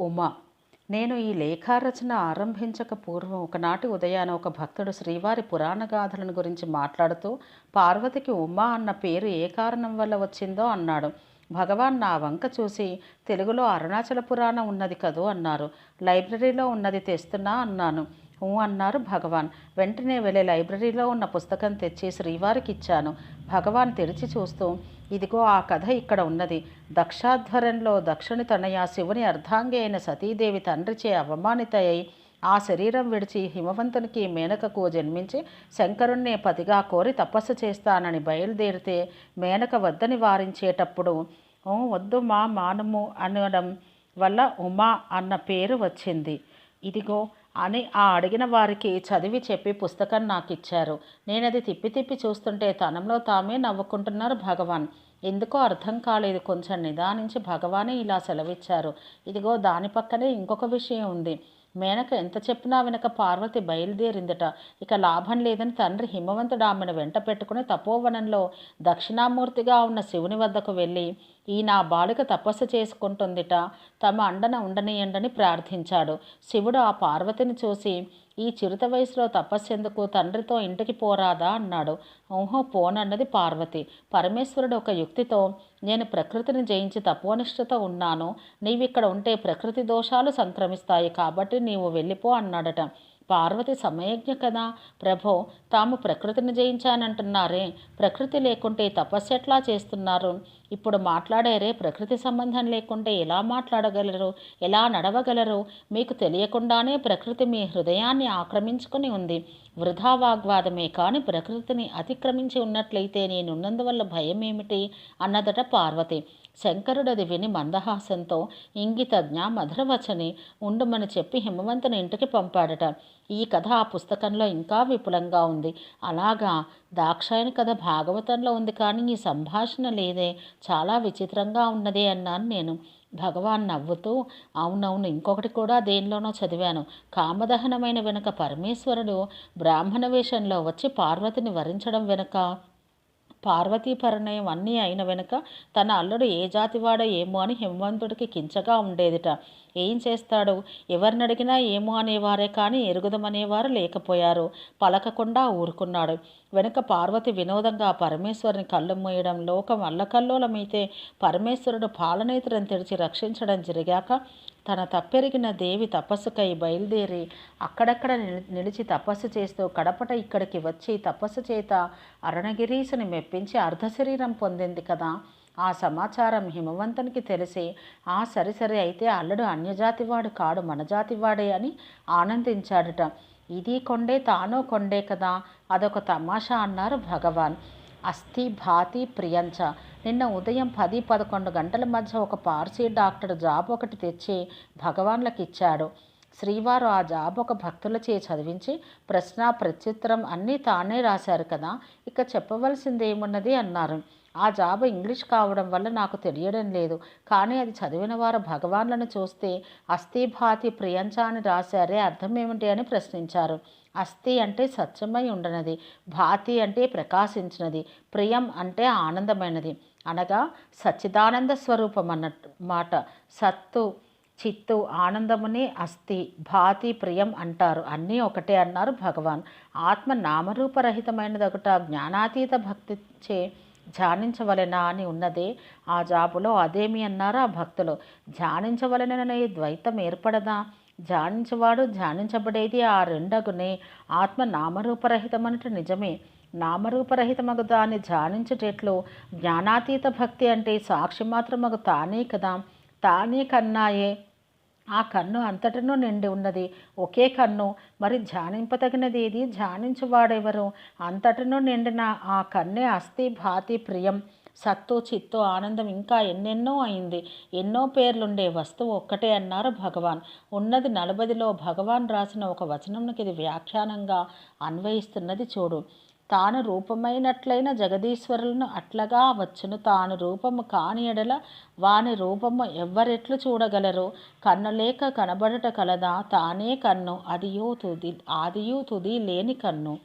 ఉమా నేను ఈ లేఖారచన ఆరంభించక పూర్వం ఒకనాటి ఉదయాన ఒక భక్తుడు శ్రీవారి పురాణ గాథలను గురించి మాట్లాడుతూ పార్వతికి ఉమా అన్న పేరు ఏ కారణం వల్ల వచ్చిందో అన్నాడు. భగవాన్ నా వంక చూసి తెలుగులో అరుణాచల పురాణం ఉన్నది కదూ అన్నారు. లైబ్రరీలో ఉన్నది తెస్తున్నా అన్నాను. అన్నారు భగవాన్. వెంటనే వెళ్ళి లైబ్రరీలో ఉన్న పుస్తకం తెచ్చి శ్రీవారికి ఇచ్చాను భగవాన్ తెరిచి చూస్తూ ఇదిగో ఆ కథ ఇక్కడ ఉన్నది. దక్షాధ్వరంలో దక్షుని తనయ శివుని అర్ధాంగి అయిన సతీదేవి తండ్రిచే అవమానిత అయి ఆ శరీరం విడిచి హిమవంతునికి మేనకకు జన్మించి శంకరుణ్ణి పతిగా కోరి తపస్సు చేస్తానని బయలుదేరితే మేనక వద్దని వారించేటప్పుడు వద్దు మా మానము అనడం వల్ల ఉమా అన్న పేరు వచ్చింది. ఇదిగో అని ఆ అడిగిన వారికి చదివి చెప్పి పుస్తకం నాకు ఇచ్చారు నేను అది తిప్పి తిప్పి చూస్తుంటే తనంలో తామే నవ్వుకుంటున్నారు భగవాన్. ఎందుకో అర్థం కాలేదు. కొంచెం నిదానించి భగవానే ఇలా సెలవిచ్చారు. ఇదిగో దాని పక్కనే ఇంకొక విషయం ఉంది. మేనక ఎంత చెప్పినా వెనక పార్వతి బయలుదేరిందట. ఇక లాభం లేదని తండ్రి హిమవంతుడు ఆమెను వెంట పెట్టుకుని తపోవనంలో దక్షిణామూర్తిగా ఉన్న శివుని వద్దకు వెళ్ళి ఈ నా బాలిక తపస్సు చేసుకుంటుందిట. తమ అండన ఉండనియండని ప్రార్థించాడు. శివుడు ఆ పార్వతిని చూసి ఈ చిరుత వయసులో తపస్సెందుకు తండ్రితో ఇంటికి పోరాదా అన్నాడు. ఓహో పోనన్నది పార్వతి. పరమేశ్వరుడు ఒక యుక్తితో నేను ప్రకృతిని జయించి తపోనిష్ఠత ఉన్నాను. నీవిక్కడ ఉంటే ప్రకృతి దోషాలు సంక్రమిస్తాయి కాబట్టి నీవు వెళ్ళిపో అన్నాడట. పార్వతి సమయజ్ఞ కదా? ప్రభో తాము ప్రకృతిని జయించానంటున్నారే. ప్రకృతి లేకుంటే తపస్సు ఎట్లా చేస్తున్నారు? ఇప్పుడు మాట్లాడారే ప్రకృతి సంబంధం లేకుంటే ఎలా మాట్లాడగలరు? ఎలా నడవగలరు? మీకు తెలియకుండానే ప్రకృతి మీ హృదయాన్ని ఆక్రమించుకుని ఉంది. వృధా వాగ్వాదమే కానీ ప్రకృతిని అతిక్రమించి ఉన్నట్లయితే నేనున్నందువల్ల భయం ఏమిటి అన్నదట పార్వతి. శంకరుడది విని మందహాసంతో ఇంగితజ్ఞ మధురవచని ఉండుమని చెప్పి హిమవంతుని ఇంటికి పంపాడట. ఈ కథ ఆ పుస్తకంలో ఇంకా విపులంగా ఉంది. అలాగా దాక్షాయని కథ భాగవతంలో ఉంది కానీ ఈ సంభాషణ లేదే. చాలా విచిత్రంగా ఉన్నదే అన్నాను నేను. భగవాన్ నవ్వుతూ అవునవును ఇంకొకటి కూడా దేనిలోనో చదివాను. కామదహనమైన వెనుక పరమేశ్వరుడు బ్రాహ్మణ వేషంలో వచ్చి పార్వతిని వరించడం వెనుక పార్వతీ పరిణయం అన్నీ అయిన వెనుక తన అల్లుడు ఏ జాతివాడో ఏమో అని హిమవంతుడికి కించగా ఉండేదిట. ఏం చేస్తాడు? ఎవరినడిగినా ఏమో అనేవారే కానీ ఎరుగుదమనేవారు లేకపోయారు. పలకకుండా ఊరుకున్నాడు. వెనుక పార్వతి వినోదంగా పరమేశ్వరుని కళ్ళు మూయడం లోకం అల్లకల్లోలమైతే పరమేశ్వరుడు పాలనేత్రం తెరిచి రక్షించడం జరిగాక తన తప్పెరిగిన దేవి తపస్సుకై బయలుదేరి అక్కడక్కడ నిలిచి తపస్సు చేస్తూ కడపట ఇక్కడికి వచ్చి తపస్సు చేత అరుణగిరీసుని మెప్పించి అర్ధశరీరం పొందింది కదా. ఆ సమాచారం హిమవంతునికి తెలిసి ఆ సరి సరి అయితే అల్లుడు అన్యజాతివాడు కాడు మనజాతివాడే అని ఆనందించాడట. ఇది కొండే తానో కొండే కదా అదొక తమాషా అన్నారు భగవాన్. అస్థి భాతి ప్రియంచ. నిన్న ఉదయం పది పదకొండు గంటల మధ్య ఒక పార్సీ డాక్టర్ జాబ్ ఒకటి తెచ్చి భగవాన్లకు ఇచ్చాడు శ్రీవారు ఆ జాబ్ ఒక భక్తులచే చదివించి ప్రశ్న ప్రత్యుత్తరం అన్నీ తానే రాశారు కదా ఇక చెప్పవలసింది ఏమున్నది అన్నారు. ఆ జాబ్ ఇంగ్లీష్ కావడం వల్ల నాకు తెలియడం లేదు. కానీ అది చదివిన వారు భగవాన్లను చూస్తే అస్థి భాతి ప్రియంచ అని రాశారే అర్థం ఏమిటి అని ప్రశ్నించారు. అస్థి అంటే సత్యమై ఉండనది భాతి అంటే ప్రకాశించినది ప్రియం అంటే ఆనందమైనది. అనగా సచ్చిదానంద స్వరూపం అన్నట్టు మాట. సత్తు చిత్తు ఆనందముని అస్థి భాతి ప్రియం అంటారు. అన్నీ ఒకటే అన్నారు భగవాన్. ఆత్మ నామరూపరహితమైనదొకట జ్ఞానాతీత భక్తి చే ధ్యానించవలెనా అని ఉన్నదే ఆ జాబులో. అదేమి అన్నారు ఆ భక్తులు? ధ్యానించవలెననే ద్వైతం ఏర్పడదా? ధ్యానించేవాడు ధ్యానించబడేది ఆ రెండగునే. ఆత్మ నామరూపరహితమనట నిజమే. నామరూపరహితమగు దాన్ని ధ్యానించుటెట్లు జ్ఞానాతీత భక్తి అంటే సాక్షి మాత్రమగు తానే కదా. తానే కన్నాయే. ఆ కన్ను అంతటను నిండి ఉన్నది. ఒకే కన్ను. మరి ధ్యానింపదగినది ఏది ధ్యానించువాడెవరు? అంతటను నిండిన ఆ కన్నే అస్థి భాతి ప్రియం సత్తు చిత్తు ఆనందం ఇంకా ఎన్నెన్నో అయింది. ఎన్నో పేర్లుండే వస్తువు ఒక్కటే అన్నారు భగవాన్. ఉన్నది నలభదిలో భగవాన్ రాసిన ఒక వచనంకి ఇది వ్యాఖ్యానంగా అన్వయిస్తున్నది చూడు. తాను రూపమైనట్లైన జగదీశ్వరులను అట్లగా వచ్చును తాను రూపము కాని ఎడల వాని రూపము ఎవ్వరెట్లు చూడగలరు. కన్నులేక కనబడట కలదా? తానే కన్ను అదియో తుది ఆదియు తుది లేని కన్ను.